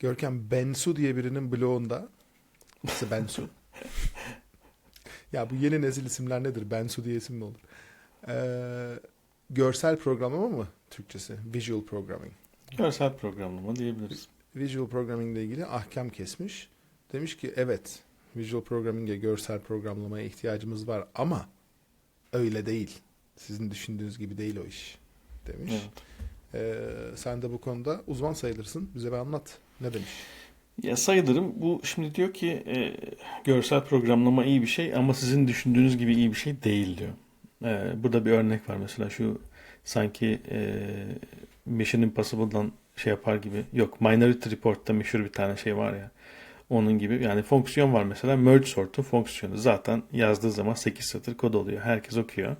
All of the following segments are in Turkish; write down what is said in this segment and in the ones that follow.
Görkem Bensu diye birinin blogunda nasıl Bensu? ya bu yeni nesil isimler nedir? Bensu diye isim mi olur? Ee, görsel programlama mı Türkçesi? Visual programming. Görsel programlama diyebiliriz. Visual programming ile ilgili ahkam kesmiş. Demiş ki evet visual programming'e görsel programlamaya ihtiyacımız var ama öyle değil. Sizin düşündüğünüz gibi değil o iş demiş. Evet. Ee, sen de bu konuda uzman sayılırsın. Bize bir anlat. Ne demiş? Ya sayılırım. Bu şimdi diyor ki e, görsel programlama iyi bir şey ama sizin düşündüğünüz gibi iyi bir şey değil diyor. E, burada bir örnek var mesela şu sanki e, Mission Impossible'dan şey yapar gibi. Yok Minority Report'ta meşhur bir tane şey var ya. Onun gibi yani fonksiyon var mesela merge sort'un fonksiyonu zaten yazdığı zaman 8 satır kod oluyor. Herkes okuyor.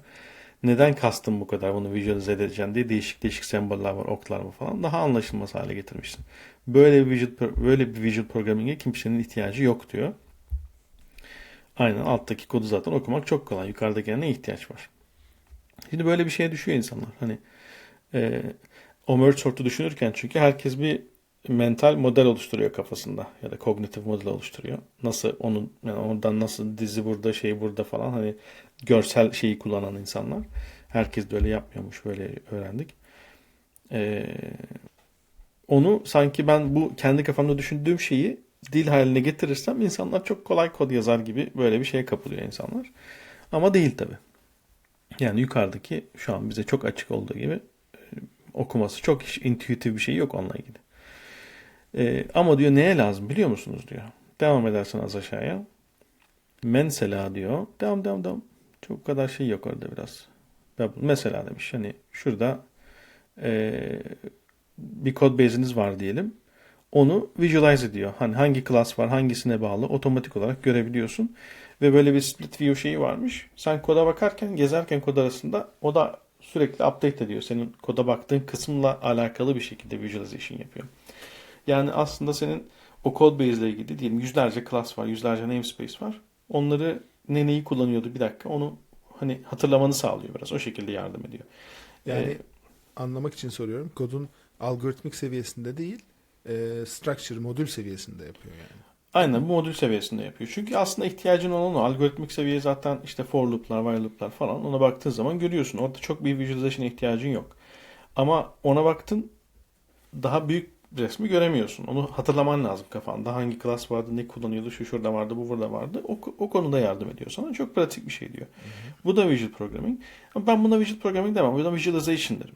Neden kastım bu kadar bunu visualize edeceğim diye değişik değişik semboller var, oklar var falan. Daha anlaşılmaz hale getirmişsin. Böyle bir visual, böyle bir visual programming'e kimsenin ihtiyacı yok diyor. Aynen alttaki kodu zaten okumak çok kolay. Yukarıdakine ne ihtiyaç var? Şimdi böyle bir şeye düşüyor insanlar. Hani e, o merge sort'u düşünürken çünkü herkes bir mental model oluşturuyor kafasında ya da kognitif model oluşturuyor. Nasıl onun yani oradan nasıl dizi burada şey burada falan hani görsel şeyi kullanan insanlar. Herkes de öyle yapmıyormuş böyle öğrendik. Ee, onu sanki ben bu kendi kafamda düşündüğüm şeyi dil haline getirirsem insanlar çok kolay kod yazar gibi böyle bir şeye kapılıyor insanlar. Ama değil tabi. Yani yukarıdaki şu an bize çok açık olduğu gibi e, okuması çok intuitif bir şey yok onunla ilgili. Ee, ama diyor neye lazım biliyor musunuz diyor. Devam edersen az aşağıya. Mesela diyor. Devam devam devam. Çok kadar şey yok orada biraz. Mesela demiş hani şurada e, bir kod base'iniz var diyelim. Onu visualize ediyor. Hani hangi class var, hangisine bağlı otomatik olarak görebiliyorsun. Ve böyle bir split view şeyi varmış. Sen koda bakarken, gezerken kod arasında o da sürekli update ediyor. Senin koda baktığın kısımla alakalı bir şekilde visualization yapıyor. Yani aslında senin o code base ile ilgili diyelim yüzlerce class var, yüzlerce namespace var. Onları ne neyi kullanıyordu bir dakika onu hani hatırlamanı sağlıyor biraz. O şekilde yardım ediyor. Yani Ee, anlamak için soruyorum. Kodun algoritmik seviyesinde değil, e, structure, modül seviyesinde yapıyor yani. Aynen bu modül seviyesinde yapıyor. Çünkü aslında ihtiyacın olan o. Algoritmik seviye zaten işte for loop'lar, while loop'lar falan ona baktığın zaman görüyorsun. Orada çok bir visualization ihtiyacın yok. Ama ona baktın daha büyük resmi göremiyorsun. Onu hatırlaman lazım kafanda. Hangi class vardı, ne kullanıyordu, şu şurada vardı, bu burada vardı. O, o konuda yardım ediyor sana. Çok pratik bir şey diyor. Bu da visual programming. Ama ben buna visual programming demem. Buna visualization derim.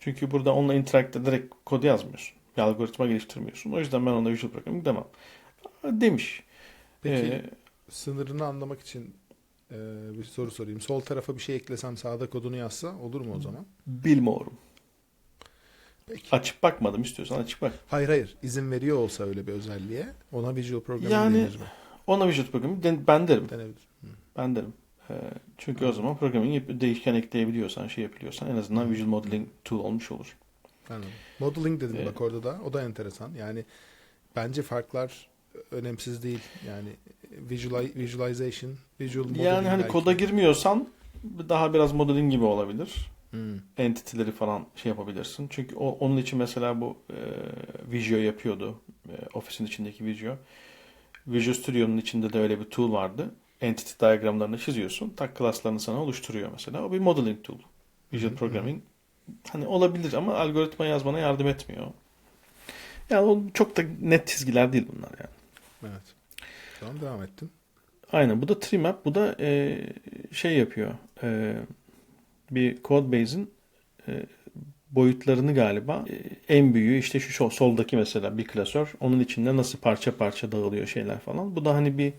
Çünkü burada onunla interact ederek kod yazmıyorsun. Bir algoritma geliştirmiyorsun. O yüzden ben ona visual programming demem. Demiş. Peki Ee, sınırını anlamak için e, bir soru sorayım. Sol tarafa bir şey eklesem sağda kodunu yazsa olur mu o zaman? bilmiyorum. Peki. Açıp bakmadım istiyorsan açıp bak. Hayır hayır. izin veriyor olsa öyle bir özelliğe ona visual programming Yani- denir mi? Ona visual programming den- ben derim. Denebilir. Hı. Ben derim. Ee, çünkü o zaman programming yap- değişken ekleyebiliyorsan, şey yapabiliyorsan en azından visual modeling tool olmuş olur. Anladım. Modeling dedim Ee, bak orada da. O da enteresan. Yani bence farklar önemsiz değil. Yani visuali- visualization, visual modeling Yani hani belki. koda girmiyorsan daha biraz modeling gibi olabilir. Hmm. Entity'leri falan şey yapabilirsin. Çünkü o, onun için mesela bu e, Visio yapıyordu. E, ofisin içindeki Visio. Visual Studio'nun içinde de öyle bir tool vardı. Entity diagramlarını çiziyorsun. Tak class'larını sana oluşturuyor mesela. O bir modeling tool. Visual. Programming. Hani olabilir ama algoritma yazmana yardım etmiyor. Yani o çok da net çizgiler değil bunlar yani. Evet. Tamam devam ettim. Aynen bu da Trimap. Bu da e, şey yapıyor. E, bir Codebase'in e, boyutlarını galiba e, en büyüğü işte şu sol- soldaki mesela bir klasör. Onun içinde nasıl parça parça dağılıyor şeyler falan. Bu da hani bir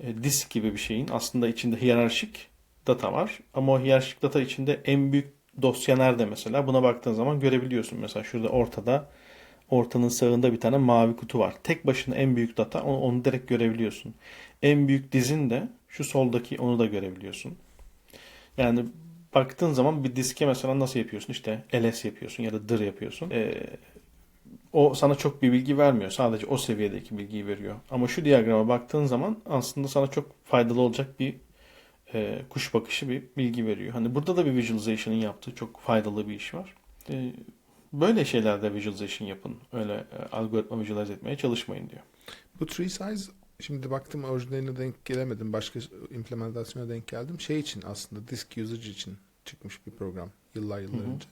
e, disk gibi bir şeyin aslında içinde hiyerarşik data var. Ama o hiyerarşik data içinde en büyük dosya nerede mesela? Buna baktığın zaman görebiliyorsun. Mesela şurada ortada ortanın sağında bir tane mavi kutu var. Tek başına en büyük data onu, onu direkt görebiliyorsun. En büyük dizin de şu soldaki onu da görebiliyorsun. Yani baktığın zaman bir diske mesela nasıl yapıyorsun? İşte ls yapıyorsun ya da dir yapıyorsun. Ee, o sana çok bir bilgi vermiyor. Sadece o seviyedeki bilgiyi veriyor. Ama şu diyagrama baktığın zaman aslında sana çok faydalı olacak bir e, kuş bakışı bir bilgi veriyor. Hani burada da bir visualization'ın yaptığı çok faydalı bir iş var. E, Böyle şeylerde visualization yapın. Öyle e, algoritma visualize etmeye çalışmayın diyor. Bu tree size şimdi baktım orijinaline denk gelemedim. Başka implementasyona denk geldim. Şey için aslında disk usage için çıkmış bir program yıllar yıllar Hı hı. önce.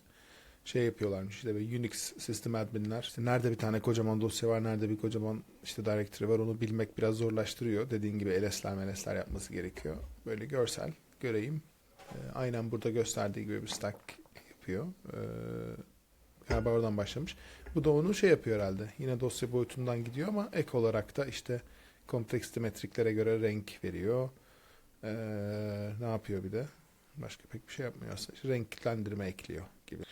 Şey yapıyorlarmış işte böyle Unix system adminler işte nerede bir tane kocaman dosya var nerede bir kocaman işte directory var onu bilmek biraz zorlaştırıyor. Dediğin gibi LS'ler MLS'ler yapması gerekiyor. Böyle görsel göreyim. Ee, aynen burada gösterdiği gibi bir stack yapıyor. Ee, galiba oradan başlamış. Bu da onu şey yapıyor herhalde. Yine dosya boyutundan gidiyor ama ek olarak da işte kompleksite metriklere göre renk veriyor. Ee, ne yapıyor bir de? Başka pek bir şey yapmıyor aslında. İşte renklendirme ekliyor gibi.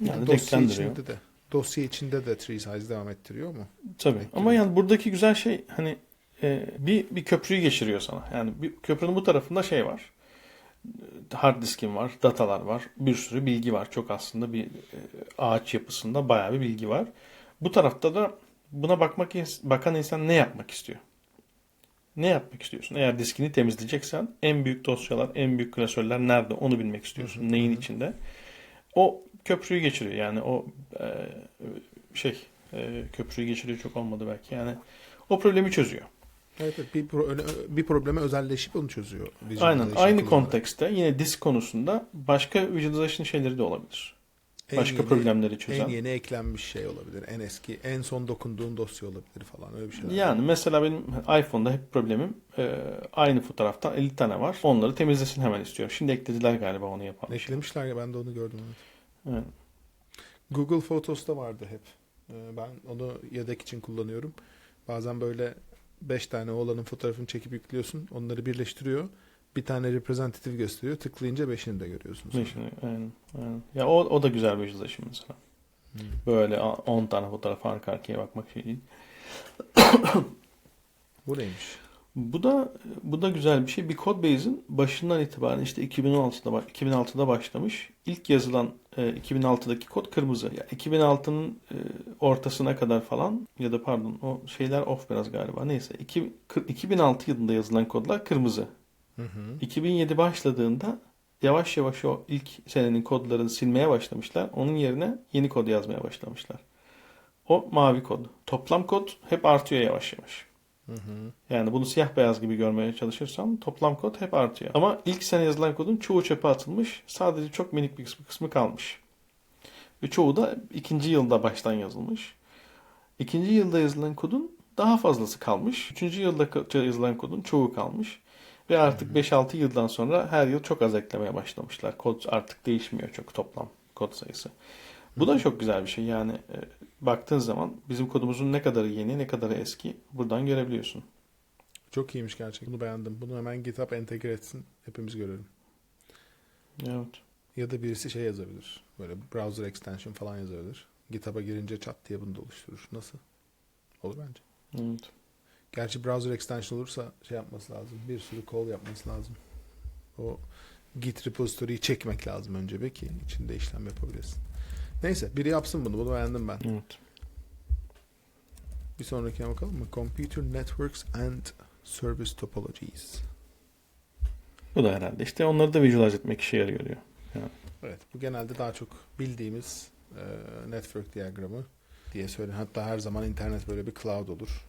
Yani dosya içinde de dosya içinde de tree size devam ettiriyor mu? Tabii. Belki Ama yani buradaki güzel şey hani e, bir bir köprüyü geçiriyor sana. Yani bir köprünün bu tarafında şey var. Hard diskin var, datalar var, bir sürü bilgi var. Çok aslında bir e, ağaç yapısında bayağı bir bilgi var. Bu tarafta da buna bakmak bakan insan ne yapmak istiyor? Ne yapmak istiyorsun? Eğer diskini temizleyeceksen en büyük dosyalar, en büyük klasörler nerede onu bilmek istiyorsun. Hı hı, Neyin içinde? O köprüyü geçiriyor. Yani o e, şey e, köprüyü geçiriyor çok olmadı belki. Yani o problemi çözüyor. Evet, evet. Bir, pro- bir probleme özelleşip onu çözüyor. Aynen. Aynı kontekste yine disk konusunda başka visualization şeyleri de olabilir. En Başka yeni- problemleri En çözen. yeni eklenmiş şey olabilir. En eski, en son dokunduğun dosya olabilir falan. Öyle bir şeyler. Yani mesela benim iPhone'da hep problemim e, aynı fotoğraftan 50 tane var. Onları temizlesin hemen istiyorum. Şimdi eklediler galiba onu yapan. Eklemişler ya ben de onu gördüm. Evet. Evet. Google Photos'ta vardı hep. Ee, Ben onu yedek için kullanıyorum. Bazen böyle 5 tane oğlanın fotoğrafını çekip yüklüyorsun. Onları birleştiriyor. Bir tane representative gösteriyor. Tıklayınca 5'ini de görüyorsun. sonra. Şimdi, aynen, aynen. Ya o, o da güzel bir visualization mesela. Hmm. Böyle 10 tane fotoğraf arka arkaya bakmak şey değil. Bu neymiş? Bu da bu da güzel bir şey. Bir Codebase'in başından itibaren işte 2016'da ba- 2006'da başlamış. İlk yazılan e, 2006'daki kod kırmızı. Ya 2006'nın e, ortasına kadar falan ya da pardon o şeyler off biraz galiba. Neyse iki- kır- 2006 yılında yazılan kodlar kırmızı. Hı hı. 2007 başladığında yavaş yavaş o ilk senenin kodlarını silmeye başlamışlar. Onun yerine yeni kod yazmaya başlamışlar. O mavi kod. Toplam kod hep artıyor yavaş yavaş. Hı hı. Yani bunu siyah beyaz gibi görmeye çalışırsam toplam kod hep artıyor. Ama ilk sene yazılan kodun çoğu çöpe atılmış. Sadece çok minik bir kısmı, kısmı kalmış. Ve çoğu da ikinci yılda baştan yazılmış. İkinci yılda yazılan kodun daha fazlası kalmış. Üçüncü yılda yazılan kodun çoğu kalmış. Ve artık 5-6 yıldan sonra her yıl çok az eklemeye başlamışlar. Kod artık değişmiyor çok toplam kod sayısı. Bu da çok güzel bir şey. Yani e, baktığın zaman bizim kodumuzun ne kadarı yeni, ne kadarı eski buradan görebiliyorsun. Çok iyiymiş gerçekten. Bunu beğendim. Bunu hemen GitHub entegre etsin. Hepimiz görelim. Evet. Ya da birisi şey yazabilir. Böyle browser extension falan yazabilir. GitHub'a girince çat diye bunu da oluşturur. Nasıl? Olur bence. Evet. Gerçi browser extension olursa şey yapması lazım. Bir sürü call yapması lazım. O git repository'yi çekmek lazım önce be ki içinde işlem yapabilirsin. Neyse biri yapsın bunu. Bunu beğendim ben. Evet. Bir sonrakine bakalım mı? Computer Networks and Service Topologies. Bu da herhalde işte onları da visualize etmek işe yarıyor diyor. Evet bu genelde daha çok bildiğimiz e, network diyagramı diye söylenen. Hatta her zaman internet böyle bir cloud olur.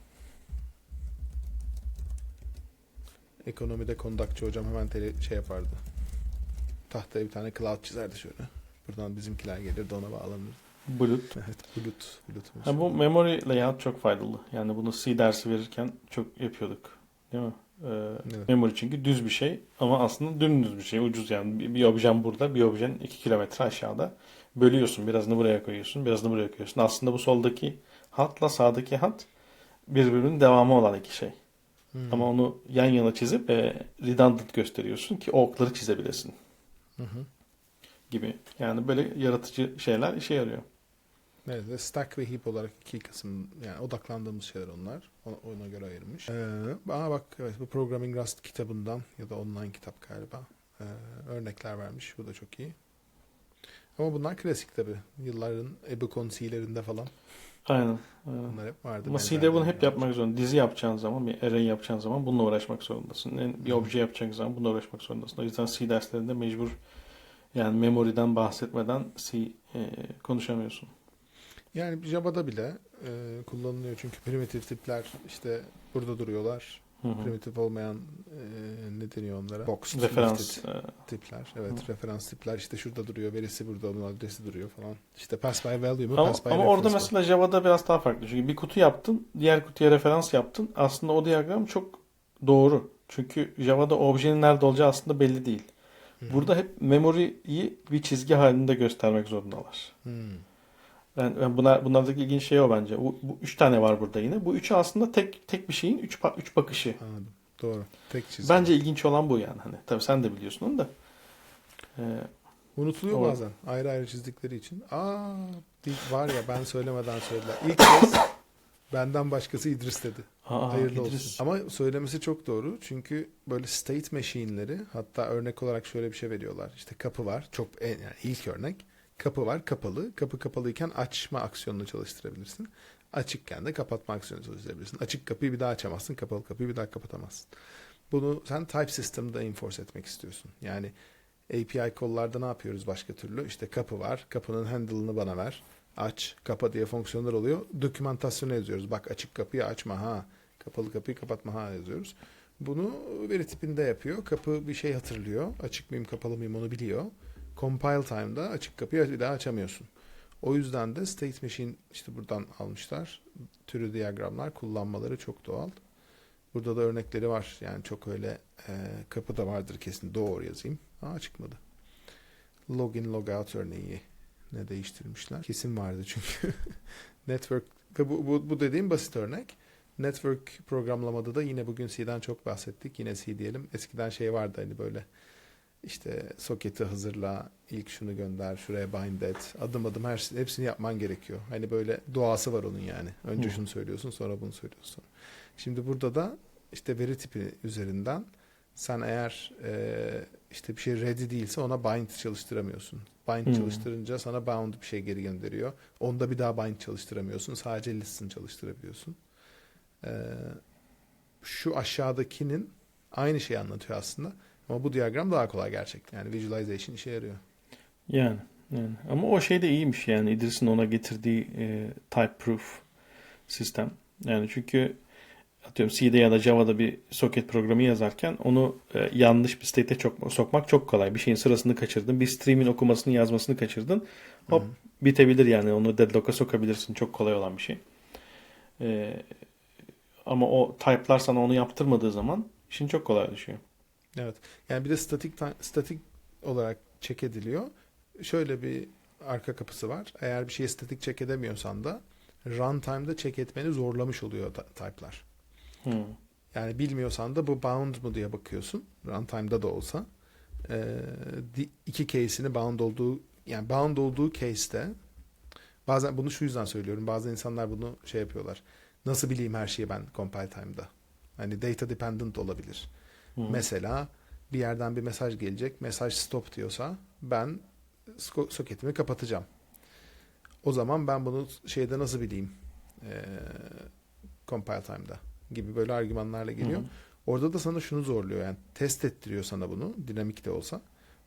Ekonomide kondakçı hocam hemen tele, şey yapardı. Tahtaya bir tane cloud çizerdi şöyle. Buradan bizimkiler gelirdi ona bağlanırdı. Bulut. Evet bulut. bulut Ha, bu memory layout çok faydalı. Yani bunu C dersi verirken çok yapıyorduk. Değil mi? Ee, Evet. Memory çünkü düz bir şey ama aslında dümdüz bir şey. Ucuz yani. Bir, bir objen burada, bir objen 2 kilometre aşağıda. Bölüyorsun. Birazını buraya koyuyorsun, birazını buraya koyuyorsun. Aslında bu soldaki hatla sağdaki hat birbirinin devamı olan iki şey. Hmm. Ama onu yan yana çizip e, redundant gösteriyorsun ki o okları çizebilesin Hı hı. gibi. Yani böyle yaratıcı şeyler işe yarıyor. Evet, ve stack ve heap olarak iki kısım yani odaklandığımız şeyler onlar. Ona, ona göre ayırmış. Ee, aa bak evet bu Programming Rust kitabından ya da online kitap galiba ee, örnekler vermiş. Bu da çok iyi. Ama bunlar klasik tabi. Yılların Ebicon C'lerinde falan Aynen. aynen. bunlar hep vardı. Ama C'de bunu hep yapmak zorunda. Dizi yapacağın zaman, bir array yapacağın zaman bununla uğraşmak zorundasın. Bir obje yapacağın zaman bununla uğraşmak zorundasın. O yüzden C derslerinde mecbur yani memory'den bahsetmeden C e, konuşamıyorsun. Yani Java'da bile e, kullanılıyor çünkü primitif tipler işte burada duruyorlar. Hı hı. Primitif olmayan e, ne deniyor onlara? Box Referans. e, tipler. Evet, referans tipler işte şurada duruyor, verisi burada, onun adresi duruyor falan. İşte pass by value mu, Ama, pass by ama orada mesela Java'da biraz daha farklı. Çünkü bir kutu yaptın, diğer kutuya referans yaptın. Aslında o diyagram çok doğru. Çünkü Java'da objenin nerede olacağı aslında belli değil. Hı. Burada hep memory'yi bir çizgi halinde göstermek zorundalar. Hmm. Yani, yani bunlar, bunlardaki ilginç şey o bence. Bu, bu üç tane var burada yine. Bu üçü aslında tek tek bir şeyin üç, üç bakışı. Anladım. Doğru. Tek çizgi. Bence ilginç olan bu yani. Hani tabii sen de biliyorsun onu da. Ee, Unutuluyor Doğru. bazen ayrı ayrı çizdikleri için. Aa bir var ya ben söylemeden söylediler. İlk kez benden başkası İdris dedi. aa, Hayırlı İdris. olsun. Ama söylemesi çok doğru. Çünkü böyle state machine'leri hatta örnek olarak şöyle bir şey veriyorlar. İşte kapı var. Çok yani ilk örnek. Kapı var kapalı. Kapı kapalıyken açma aksiyonunu çalıştırabilirsin. Açıkken de kapatma aksiyonunu çalıştırabilirsin. Açık kapıyı bir daha açamazsın. Kapalı kapıyı bir daha kapatamazsın. Bunu sen type system'da enforce etmek istiyorsun. Yani API kollarda ne yapıyoruz başka türlü? İşte kapı var. Kapının handle'ını bana ver. Aç, kapa diye fonksiyonlar oluyor. Dokümantasyona yazıyoruz. Bak açık kapıyı açma ha. Kapalı kapıyı kapatma ha yazıyoruz. Bunu veri tipinde yapıyor. Kapı bir şey hatırlıyor. Açık mıyım kapalı mıyım onu biliyor. Compile time'da açık kapıyı bir daha açamıyorsun. O yüzden de state machine işte buradan almışlar. Türü diyagramlar kullanmaları çok doğal. Burada da örnekleri var. Yani çok öyle e, kapıda vardır kesin. Doğru yazayım. Aa çıkmadı. Login logout örneği ne değiştirmişler. Kesin vardı çünkü. Network bu, bu, bu dediğim basit örnek. Network programlamada da yine bugün C'den çok bahsettik. Yine C diyelim. Eskiden şey vardı hani böyle işte soketi hazırla, ilk şunu gönder, şuraya bind et. Adım adım her şey- hepsini yapman gerekiyor. Hani böyle doğası var onun yani. Önce Hı. şunu söylüyorsun, sonra bunu söylüyorsun. Şimdi burada da işte veri tipi üzerinden sen eğer e, işte bir şey ready değilse ona bind çalıştıramıyorsun. Bind Hmm. çalıştırınca sana bound bir şey geri gönderiyor. Onda bir daha bind çalıştıramıyorsun. Sadece listen çalıştırabiliyorsun. E, şu aşağıdakinin aynı şeyi anlatıyor aslında. Ama bu diyagram daha kolay gerçekten. Yani visualization işe yarıyor. Yani, yani. Ama o şey de iyiymiş yani İdris'in ona getirdiği e, type proof sistem. Yani çünkü atıyorum C'de ya da Java'da bir socket programı yazarken onu e, yanlış bir state'e çok, sokmak çok kolay. Bir şeyin sırasını kaçırdın. Bir stream'in okumasını yazmasını kaçırdın. Hop Hı hı. bitebilir yani. Onu deadlock'a sokabilirsin. Çok kolay olan bir şey. E, ama o type'lar sana onu yaptırmadığı zaman işin çok kolay düşüyor. Evet. Yani bir de statik ti- statik olarak check ediliyor. Şöyle bir arka kapısı var. Eğer bir şeyi statik check edemiyorsan da runtime'da check etmeni zorlamış oluyor type'lar. Hmm. Yani bilmiyorsan da bu bound mu diye bakıyorsun. Runtime'da da olsa. Ee, iki case'ini bound olduğu yani bound olduğu case'te bazen bunu şu yüzden söylüyorum. Bazı insanlar bunu şey yapıyorlar. Nasıl bileyim her şeyi ben compile time'da? Hani data dependent olabilir. Hmm. Mesela bir yerden bir mesaj gelecek. Mesaj stop diyorsa ben soketimi kapatacağım. O zaman ben bunu şeyde nasıl bileyim? Ee, compile time'da gibi böyle argümanlarla geliyor. Hı hı. Orada da sana şunu zorluyor yani test ettiriyor sana bunu dinamik de olsa.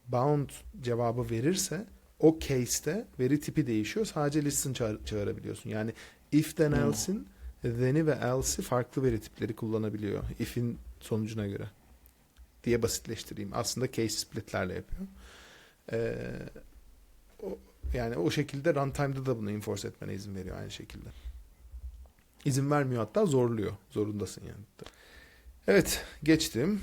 Bound cevabı verirse o case'te veri tipi değişiyor. Sadece listen çağır- çağırabiliyorsun. Yani if then else'in then'i ve else'i farklı veri tipleri kullanabiliyor. If'in sonucuna göre diye basitleştireyim. Aslında case splitlerle yapıyor. Ee, o, yani o şekilde runtime'da da bunu enforce etmene izin veriyor aynı şekilde. İzin vermiyor hatta zorluyor. Zorundasın yani. Evet geçtim.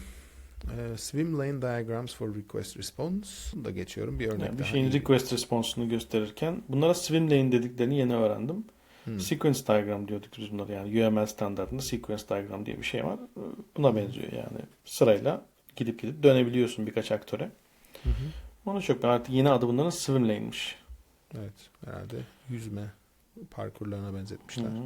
Ee, swim lane diagrams for request response. Bunu da geçiyorum. Bir örnek Yani bir şeyin request response'unu gösterirken bunlara swim lane dediklerini yeni öğrendim. Hmm. Sequence diagram diyorduk biz bunlara yani UML standartında sequence diagram diye bir şey var. Buna benziyor yani. Sırayla gidip gidip dönebiliyorsun birkaç aktöre. Hı hı. Onu çok artık yeni adı bunların swim lane'miş. Evet herhalde yüzme parkurlarına Hı benzetmişler. hı.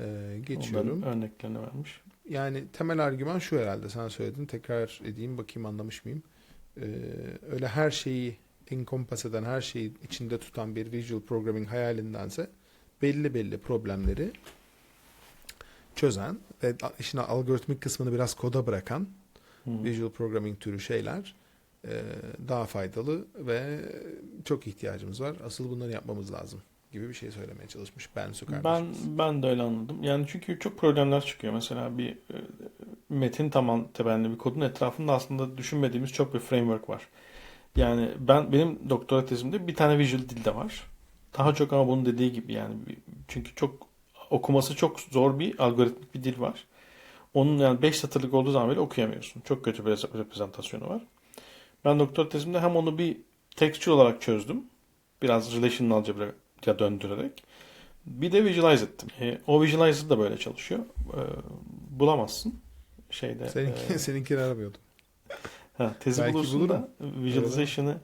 Ee, geçiyorum. Onların örneklerini vermiş. Yani temel argüman şu herhalde sen söyledin. Tekrar edeyim bakayım anlamış mıyım? Ee, öyle her şeyi encompass eden, her şeyi içinde tutan bir visual programming hayalindense belli belli problemleri çözen ve işin algoritmik kısmını biraz koda bırakan Hı. visual programming türü şeyler e, daha faydalı ve çok ihtiyacımız var. Asıl bunları yapmamız lazım gibi bir şey söylemeye çalışmış Ben kardeşimiz. ben de öyle anladım. Yani çünkü çok problemler çıkıyor. Mesela bir e, metin taban temelli bir kodun etrafında aslında düşünmediğimiz çok bir framework var. Yani ben benim doktora tezimde bir tane visual dilde var. Daha çok ama bunun dediği gibi yani çünkü çok okuması çok zor bir algoritmik bir dil var. Onun yani 5 satırlık olduğu zaman bile okuyamıyorsun. Çok kötü bir rep- reprezentasyonu var. Ben doktora tezimde hem onu bir textual olarak çözdüm. Biraz relational algebra'ya döndürerek. Bir de visualize ettim. E, o visualizer da böyle çalışıyor. E, bulamazsın şeyde. Seninki, e, seninkini aramıyordum. ha, tezi Belki bulursun bulurum. da visualization'ı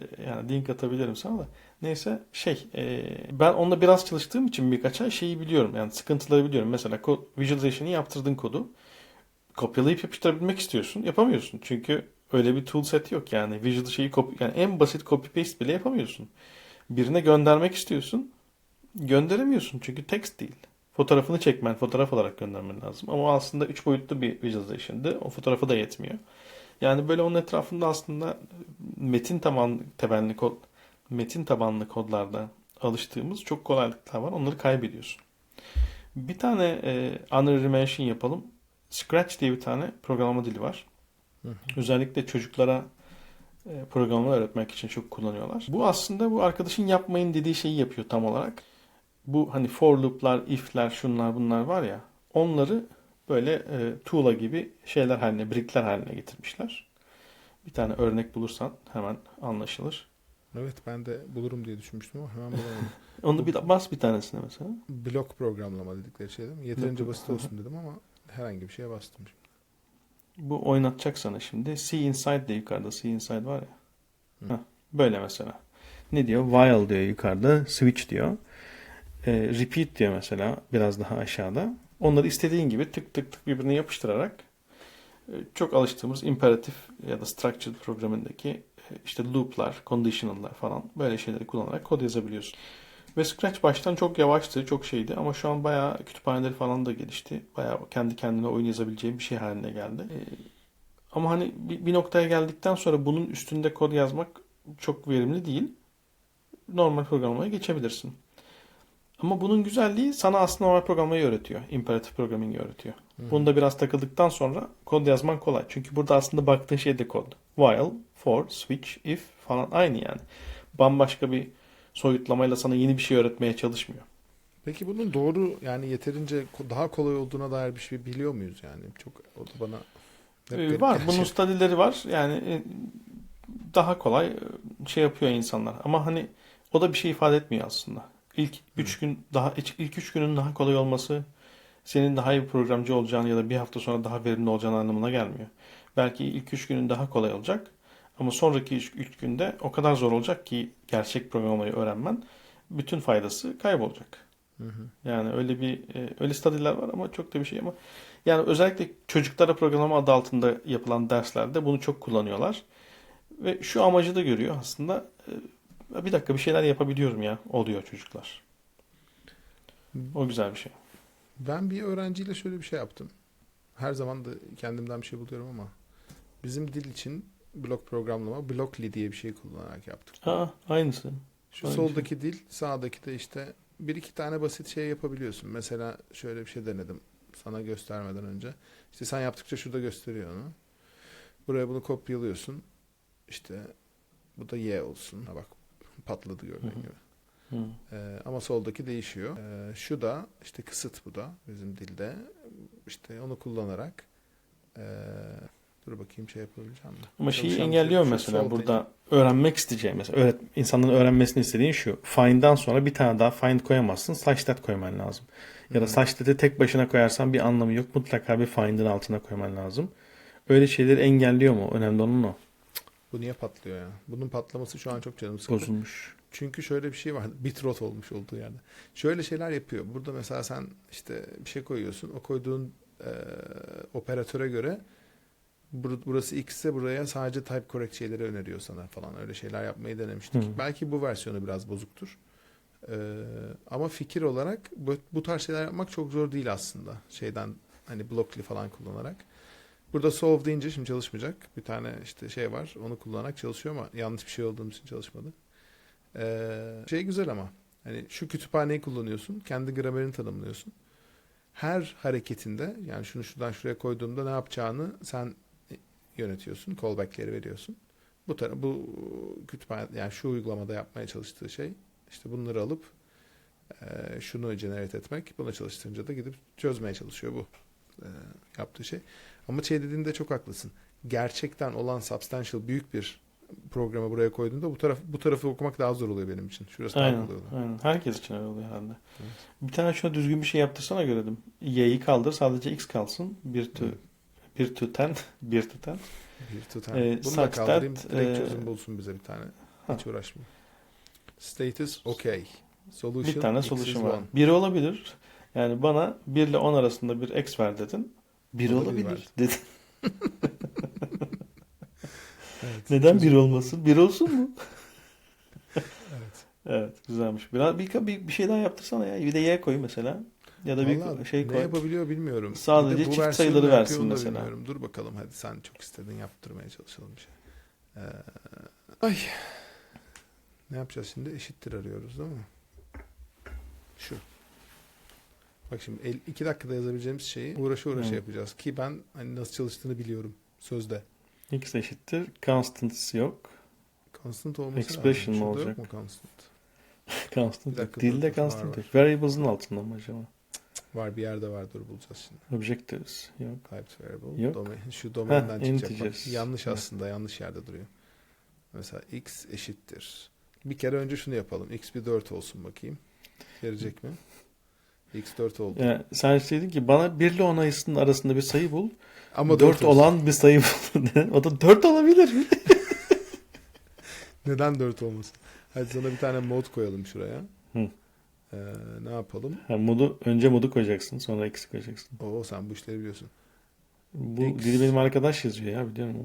e, yani link atabilirim sana da. Neyse şey e, ben onunla biraz çalıştığım için birkaç ay şeyi biliyorum. Yani sıkıntıları biliyorum. Mesela kod, visualization'ı yaptırdın kodu. Kopyalayıp yapıştırabilmek istiyorsun. Yapamıyorsun. Çünkü öyle bir tool set yok yani. Visual şeyi copy, yani en basit copy paste bile yapamıyorsun. Birine göndermek istiyorsun. Gönderemiyorsun çünkü text değil. Fotoğrafını çekmen, fotoğraf olarak göndermen lazım. Ama aslında 3 boyutlu bir visualization'dı. O fotoğrafı da yetmiyor. Yani böyle onun etrafında aslında metin tabanlı temelli kod, metin tabanlı kodlarda alıştığımız çok kolaylıklar var. Onları kaybediyorsun. Bir tane e, honorary mention yapalım. Scratch diye bir tane programlama dili var. Hı hı. Özellikle çocuklara e, programlama öğretmek için çok kullanıyorlar. Bu aslında bu arkadaşın yapmayın dediği şeyi yapıyor tam olarak. Bu hani for loop'lar, if'ler, şunlar bunlar var ya onları böyle e, tuğla gibi şeyler haline, brickler haline getirmişler. Bir tane örnek bulursan hemen anlaşılır. Evet ben de bulurum diye düşünmüştüm ama hemen bulamadım. Onu bir bas bir tanesine mesela. Blok programlama dedikleri şey değil mi? Yeterince Blok- basit olsun dedim ama herhangi bir şeye bastım. Bu oynatacak sana şimdi. See inside de yukarıda. See inside var ya. Hı. Heh, böyle mesela. Ne diyor? While diyor yukarıda. Switch diyor. Ee, repeat diyor mesela biraz daha aşağıda. Onları istediğin gibi tık tık tık birbirine yapıştırarak e, çok alıştığımız imperatif ya da structured programındaki e, işte loop'lar, conditional'lar falan böyle şeyleri kullanarak kod yazabiliyorsun. Ve Scratch baştan çok yavaştı, çok şeydi ama şu an bayağı kütüphaneleri falan da gelişti. Bayağı kendi kendine oyun yazabileceğim bir şey haline geldi. Ee, ama hani bir, bir noktaya geldikten sonra bunun üstünde kod yazmak çok verimli değil. Normal programlamaya geçebilirsin. Ama bunun güzelliği sana aslında normal programlamayı öğretiyor. Imperatif programming'i öğretiyor. Hı. Bunda biraz takıldıktan sonra kod yazman kolay. Çünkü burada aslında baktığın şey de kod. While, for, switch, if falan aynı yani. Bambaşka bir soyutlamayla sana yeni bir şey öğretmeye çalışmıyor. Peki bunun doğru yani yeterince daha kolay olduğuna dair bir şey biliyor muyuz yani? Çok o da bana Ee, var. Bunun study'leri var. Yani e, daha kolay e, şey yapıyor insanlar. Ama hani o da bir şey ifade etmiyor aslında. İlk 3 gün daha ilk 3 günün daha kolay olması senin daha iyi bir programcı olacağını ya da bir hafta sonra daha verimli olacağını anlamına gelmiyor. Belki ilk 3 günün daha kolay olacak ama sonraki 3 günde o kadar zor olacak ki gerçek programlamayı öğrenmen bütün faydası kaybolacak. Hı hı. Yani öyle bir e, öyle study'ler var ama çok da bir şey ama yani özellikle çocuklara programlama adı altında yapılan derslerde bunu çok kullanıyorlar. Ve şu amacı da görüyor aslında. e, Bir dakika bir şeyler yapabiliyorum ya oluyor çocuklar. O güzel bir şey. Ben bir öğrenciyle şöyle bir şey yaptım. Her zaman da kendimden bir şey buluyorum ama bizim dil için blok programlama Blockly diye bir şey kullanarak yaptık. Ha aynısı. Şu Aynı soldaki dil, sağdaki de işte bir iki tane basit şey yapabiliyorsun. Mesela şöyle bir şey denedim sana göstermeden önce. İşte sen yaptıkça şurada gösteriyor onu. Buraya bunu kopyalıyorsun. İşte bu da Y olsun. Ha bak patladı gördüğün gibi. Hı. Ee, ama soldaki değişiyor. Ee, şu da işte kısıt bu da bizim dilde. İşte onu kullanarak ee, dur bakayım şey yapabileceğim mi? Ama şeyi engelliyor şu- şu mesela sol burada öğrenmek isteyeceğim mesela öğret insanların öğrenmesini istediğin şu. Find'dan sonra bir tane daha find koyamazsın. Slash that koyman lazım. Ya da Hı. slash that'i tek başına koyarsan bir anlamı yok. Mutlaka bir find'in altına koyman lazım. Öyle şeyleri engelliyor mu? Önemli olan o. Bu niye patlıyor ya? Bunun patlaması şu an çok canım sıkıldı. Bozulmuş. Çünkü şöyle bir şey var. Bitrot olmuş olduğu yerde. Şöyle şeyler yapıyor. Burada mesela sen işte bir şey koyuyorsun. O koyduğun e, operatöre göre bur- burası X ise buraya sadece type correct şeyleri öneriyor sana falan. Öyle şeyler yapmayı denemiştik. Hı. Belki bu versiyonu biraz bozuktur. E, ama fikir olarak bu, bu tarz şeyler yapmak çok zor değil aslında. Şeyden hani Blockly falan kullanarak. Burada solve deyince şimdi çalışmayacak. Bir tane işte şey var. Onu kullanarak çalışıyor ama yanlış bir şey olduğum için çalışmadı. Ee, şey güzel ama Hani şu kütüphaneyi kullanıyorsun. Kendi gramerini tanımlıyorsun. Her hareketinde yani şunu şuradan şuraya koyduğumda ne yapacağını sen yönetiyorsun. Callback'leri veriyorsun. Bu tara- bu kütüphane yani şu uygulamada yapmaya çalıştığı şey işte bunları alıp e, şunu generate etmek. Buna çalıştırınca da gidip çözmeye çalışıyor bu e, yaptığı şey. Ama şey dediğinde çok haklısın. Gerçekten olan substantial büyük bir programı buraya koyduğunda bu taraf bu tarafı okumak daha zor oluyor benim için. Şurası daha Aynen, kolay oluyor. aynen. Herkes için öyle oluyor herhalde. Evet. Bir tane şuna düzgün bir şey yaptırsana görelim. Y'yi kaldır sadece X kalsın. Bir to, Hı. Bir to ten, bir to ten. Bir tutan. Ee, Bunu da kaldırayım. Direkt e, çözüm bulsun bize bir tane. Ha. Hiç uğraşmayayım. Status okay. Solution Bir tane solution var. Biri olabilir. Yani bana 1 ile 10 arasında bir X ver dedin. Bir O da bir olabilir verdi. dedin. Evet. Neden Çözüm- bir olmasın? Bir olsun mu? Evet. Evet güzelmiş. Biraz bir, bir, bir şey daha yaptırsana ya. Bir de Y koy mesela. Ya da bir Vallahi şey ne koy. yapabiliyor bilmiyorum. Sadece Bir çift versiyonu sayıları ne versin mesela. Bilmiyorum. Dur bakalım hadi sen çok istedin yaptırmaya çalışalım bir şey. Ee, ay. Ne yapacağız şimdi? Eşittir arıyoruz değil mi? Şu. Bak şimdi el, iki dakikada yazabileceğimiz şeyi uğraşı uğraşı Hı. yapacağız. Ki ben hani nasıl çalıştığını biliyorum sözde. X eşittir. Constants yok. Constant olması Expression lazım. mı olacak? Yok mu constant? Constant Bir yok. Dilde constant yok. Variables'ın altında mı acaba? Var bir yerde var dur bulacağız şimdi. Objectives yok. Types variable. Yok. Domain, şu domainden çıkacak. Bak, yanlış aslında yanlış yerde duruyor. Mesela x eşittir. Bir kere önce şunu yapalım. x bir 4 olsun bakayım. Verecek mi? x 4 oldu. Yani sen işte dedin ki bana 1 ile 10 arasında, arasında bir sayı bul. Ama 4 4 olsun. olan bir sayı bul. o da 4 olabilir? Neden 4 olmasın? Hadi sana bir tane mod koyalım şuraya. Hı. Ee, ne yapalım? Ha, modu, önce modu koyacaksın sonra X koyacaksın. Oo sen bu işleri biliyorsun. Bu X. dili benim arkadaş yazıyor ya biliyorum.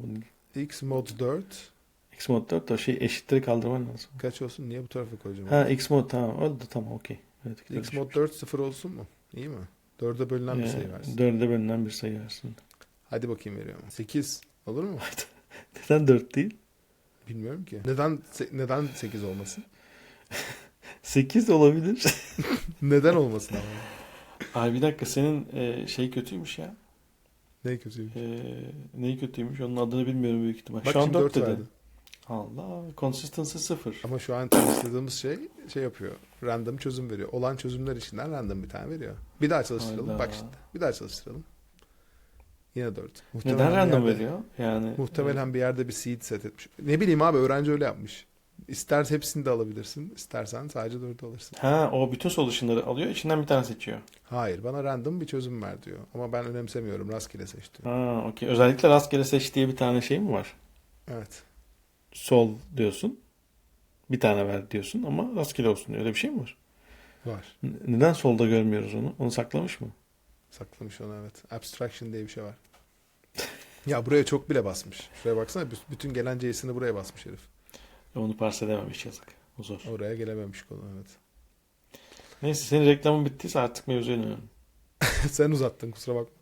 x mod 4 X mod 4 o şey eşitleri kaldırman lazım. kaç olsun? Niye bu tarafa koyacağım? Ha X mod tamam oldu tamam okey. Evet, x mod 4 0 olsun mu? İyi mi? 4'e bölünen bir sayı versin. 4'e bölünen bir sayı versin. Hadi bakayım veriyorum. 8 olur mu? Neden 4 değil? Bilmiyorum ki. Neden neden 8 olmasın? 8 olabilir. Neden olmasın ama? Ay bir dakika senin e, şey kötüymüş ya. Ne kötüymüş. E, neyi kötüymüş onun adını bilmiyorum büyük ihtimal. Bak Şu an şimdi 4 4 dedi. verdi. Allah consistency 0. Ama şu an çalıştırdığımız şey şey yapıyor. Random çözüm veriyor. Olan çözümler içinden random bir tane veriyor. Bir daha çalıştıralım. Hayda. Bak şimdi. Bir daha çalıştıralım. Yine 4. Neden random veriyor? Yani Muhtemelen bir yerde bir seed set etmiş. Ne bileyim abi öğrenci öyle yapmış. İster hepsini de alabilirsin. istersen sadece 4'ü alırsın. Ha o bütün solution'ları alıyor içinden bir tane seçiyor. Hayır bana random bir çözüm ver diyor. Ama ben önemsemiyorum. Rastgele seç diyor. Ha okey. Özellikle rastgele seç diye bir tane şey mi var? Evet. Sol diyorsun. Bir tane ver diyorsun ama rastgele olsun diyor. Öyle bir şey mi var? Var. N- Neden solda görmüyoruz onu? Onu saklamış mı? Saklamış onu evet. Abstraction diye bir şey var. ya buraya çok bile basmış. Şuraya baksana bütün gelen C'sini buraya basmış herif. Onu parse edememiş yazık. O zor. Oraya gelememiş konu evet. Neyse senin reklamın bittiyse artık mevzuya dönelim. Sen uzattın kusura bakma.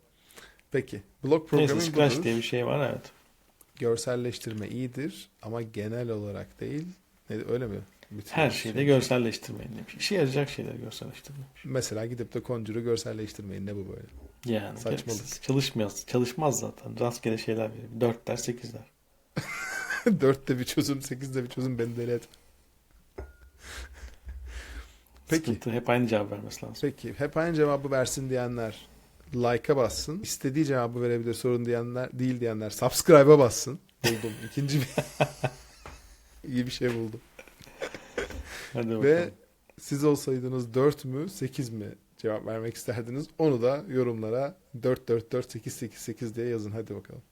Peki. Block Neyse programming Scratch budur. diye bir şey var evet. Görselleştirme iyidir ama genel olarak değil. Ne, öyle mi? Bütün Her şeyde görselleştirmeyin demiş. İşe yarayacak şeyleri görselleştirmeyin. Mesela gidip de Conjure'u görselleştirmeyin. Ne bu böyle? Yani Saçmalık. çalışmaz. Çalışmaz zaten. Rastgele şeyler verir. 4 der 8 der. Dörtte bir çözüm, sekizde bir çözüm beni deli etme. Peki. Sıkıntı. Hep aynı cevap vermesi lazım. Peki. Hep aynı cevabı versin diyenler like'a bassın. İstediği cevabı verebilir sorun diyenler değil diyenler subscribe'a bassın. Buldum. İkinci bir iyi bir şey buldum. Hadi bakalım. Ve siz olsaydınız 4 mü 8 mi cevap vermek isterdiniz? Onu da yorumlara 4 4 4 8 8 8 diye yazın. Hadi bakalım.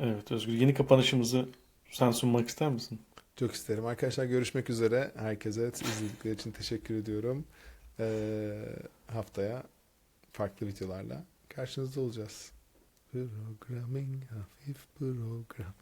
Evet Özgür yeni kapanışımızı sen sunmak ister misin? Çok isterim. Arkadaşlar görüşmek üzere. Herkese izledikleri için teşekkür ediyorum. Ee, haftaya farklı videolarla karşınızda olacağız. Programming, hafif program.